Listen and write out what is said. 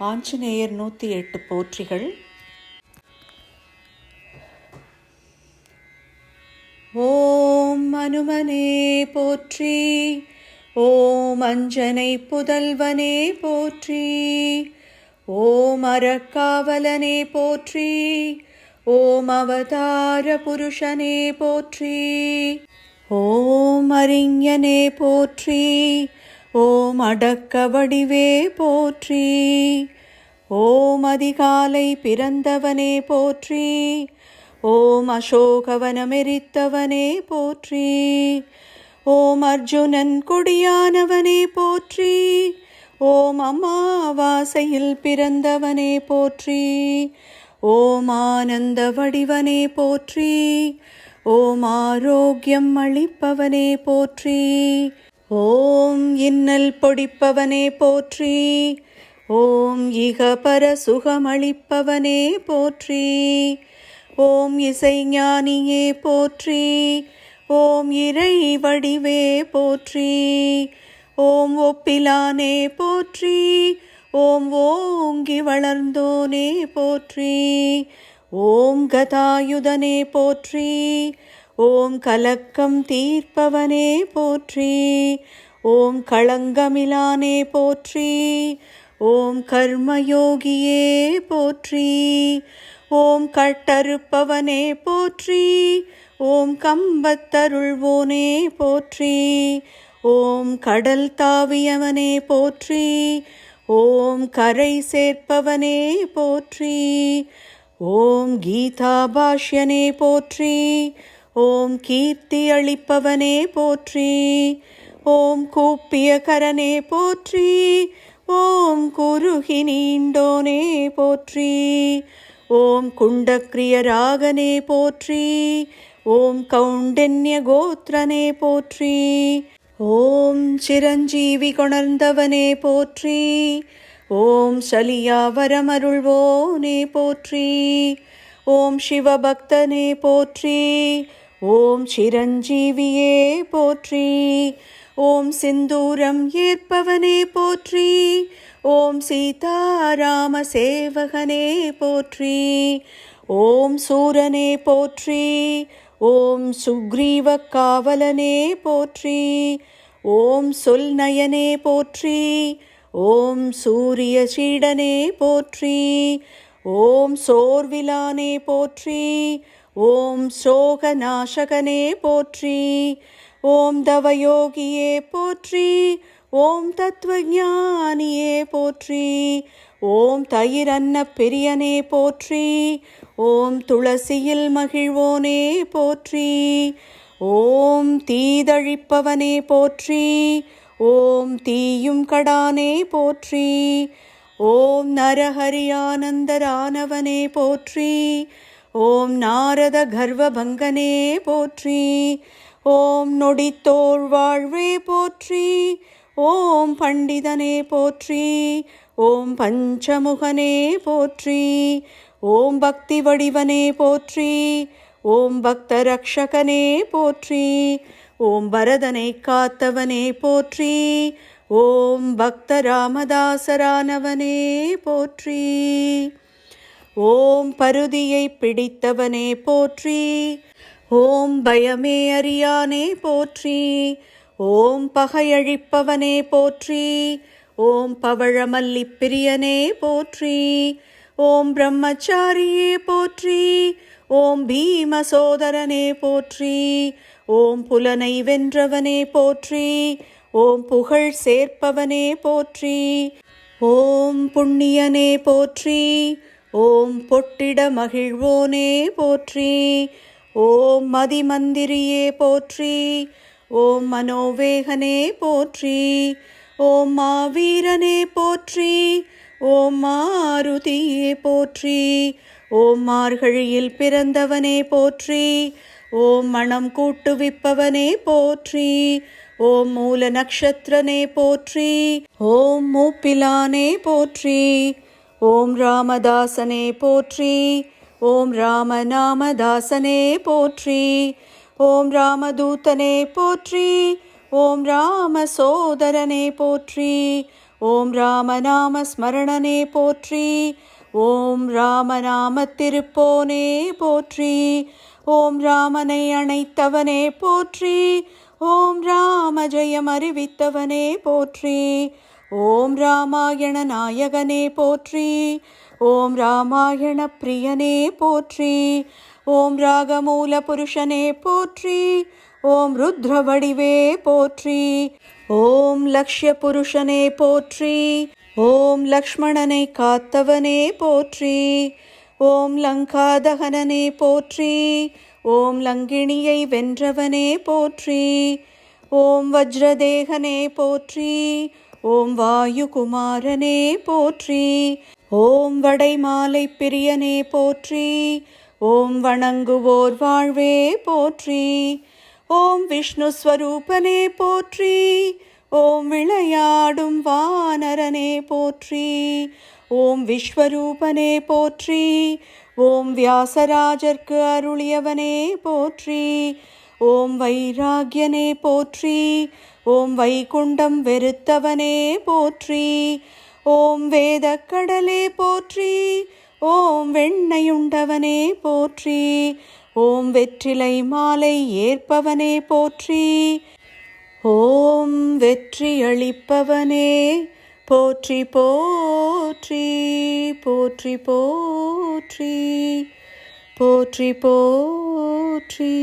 ஆஞ்சநேயர் நூற்றி எட்டு போற்றிகள். ஓம் அனுமனே போற்றி ஓம் அஞ்சனை புதல்வனே போற்றி ஓம் அறக்காவலனே போற்றி ஓம் அவதார புருஷனே போற்றி ஓம் அறிஞனே போற்றி ஓம் அடக்க வடிவே போற்றி. ஓம் அதிகாலை பிறந்தவனே போற்றி. ஓம் அசோகவனமெரித்தவனே போற்றி. ஓம் அர்ஜுனன் கொடியானவனே போற்றி. ஓம் அமாவாசையில் பிறந்தவனே போற்றி. ஓம் ஆனந்த வடிவனே போற்றி. ஓம் ஆரோக்கியம் அளிப்பவனே போற்றி. ஓம் இன்னல் பொடிப்பவனே போற்றி. ஓம் இகபர சுகமளிப்பவனே போற்றி. ஓம் இசைஞானியே போற்றி. ஓம் இறை வடிவே போற்றி. ஓம் ஒப்பிலானே போற்றி. ஓம் ஓங்கி வளர்ந்தோனே போற்றி. ஓம் கதாயுதனே போற்றி. ஓம் கலக்கம் தீர்ப்பவனே போற்றி. ஓம் களங்கமிலானே போற்றி. ஓம் கர்மயோகியே போற்றி. ஓம் கட்டறுப்பவனே போற்றி. ஓம் கம்பத்தருள்வோனே போற்றி. ஓம் கடல் தாவியவனே போற்றி. ஓம் கரை சேர்ப்பவனே போற்றி. ஓம் கீதா பாஷ்யனே போற்றி. ஓம் கீர்த்தி அளிப்பவனே போற்றி ஓம் கூப்பிய கரனே போற்றி ஓம் குருகி நீண்டோனே போற்றி ஓம் குண்டக்ரிய ராகனே போற்றி ஓம் கௌண்டன்ய கோத்ரனே போற்றி ஓம் சிரஞ்சீவி கொணர்ந்தவனே போற்றி ஓம் சலியா வரமருள்வோனே போற்றி ஓம் சிவபக்தனே போற்றி ஓம் சிரஞ்சீவியே போற்றி. ஓம் சிந்தூரம் ஏற்பவனே போற்றி. ஓம் சீதாராம சேவகனே போற்றி. ஓம் சூரனே போற்றி. ஓம் சுக்ரீவ காவலனே போற்றி. ஓம் சொல் நயனே போற்றி. ஓம் சூரிய சீடனே போற்றி. ஓம் சோர்விலானே போற்றி. ஓம் சோக நாசகனே போற்றி ஓம் தவயோகியே போற்றி ஓம் தத்துவஞானியே போற்றி ஓம் தயிரன்ன பெரியனே போற்றி ஓம் துளசியில் மகிழ்வோனே போற்றி ஓம் தீதழிப்பவனே போற்றி ஓம் தீயும் கடானே போற்றி ஓம் நரஹரியானந்தரானவனே போற்றி ஓம் நாரத கர்வபங்கனே போற்றி. ஓம் நொடித்தோள் வாழ்வே போற்றி. ஓம் பண்டிதனே போற்றி. ஓம் பஞ்சமுகனே போற்றி. ஓம் பக்தி வடிவனே போற்றி. ஓம் பக்த ரக்ஷகனே போற்றி. ஓம் பரதனை காத்தவனே போற்றி. ஓம் பக்த ராமதாசரானவனே போற்றி. ஓம் பருதியை பிடித்தவனே போற்றி. ஓம் பயமே அறியானே போற்றி. ஓம் பகையழிப்பவனே போற்றி. ஓம் பவழமல்லி பிரியனே போற்றி. ஓம் பிரம்மச்சாரியே போற்றி. ஓம் பீம சோதரனே போற்றி. ஓம் புலனை வென்றவனே போற்றி. ஓம் புகழ் சேர்ப்பவனே போற்றி. ஓம் புண்ணியனே போற்றி. ஓம் பொட்டிட மகிழ்வோனே போற்றி. ஓம் மதிமந்திரியே போற்றி. ஓம் மனோவேகனே போற்றி. ஓம் மாவீரனே போற்றி. ஓம் மாருதியே போற்றி. ஓம் மார்கழியில் பிறந்தவனே போற்றி. ஓம் மணம் கூட்டுவிப்பவனே போற்றி. ஓம் மூல நக்ஷத்திரனே போற்றி. ஓம் மூப்பிலானே போற்றி. ஓம் ராமதாசனே போற்றி. ஓம் ராமநாமதாசனே போற்றி. ஓம் ராமதூதனே போற்றி. ஓம் ராம சோதரனே போற்றி. ஓம் ராமநாம ஸ்மரணனே போற்றி. ஓம் ராமநாம திருப்போனே போற்றி. ஓம் ராமனை அணைத்தவனே போற்றி. ஓம் ராம ஜெயம் அறிவித்தவனே போற்றி. ஓம் ராமாயண நாயகனே போற்றி. ஓம் ராமாயண பிரியனே போற்றி. ஓம் ராகமூல புருஷனே போற்றி. ஓம் ருத்ர வடிவே போற்றி. ஓம் லக்ஷ்ய புருஷனே போற்றி. ஓம் லக்ஷ்மணனை காத்தவனே போற்றி. ஓம் லங்காதகனனே போற்றி. ஓம் லங்கிணியை வென்றவனே போற்றி. ஓம் வஜ்ரதேகனே போற்றி. ஓம் வாயுகுமாரனே போற்றி. ஓம் வடைமாலை பிரியனே போற்றி. ஓம் வணங்குவோர் வாழ்வே போற்றி. ஓம் விஷ்ணு ஸ்வரூபனே போற்றி. ஓம் விளையாடும் வானரனே போற்றி. ஓம் விஸ்வரூபனே போற்றி. ஓம் வியாசராஜர்க்கு அருளியவனே போற்றி. ஓம் வைராகியனே போற்றி. ஓம் வைகுண்டம் வெறுத்தவனே போற்றி. ஓம் வேதக்கடலே போற்றி. ஓம் வெண்ணையுண்டவனே போற்றி. ஓம் வெற்றிலை மாலை ஏற்பவனே போற்றி. ஓம் வெற்றி அளிப்பவனே போற்றி போற்றி போற்றி போற்றி. போற்றி போற்றி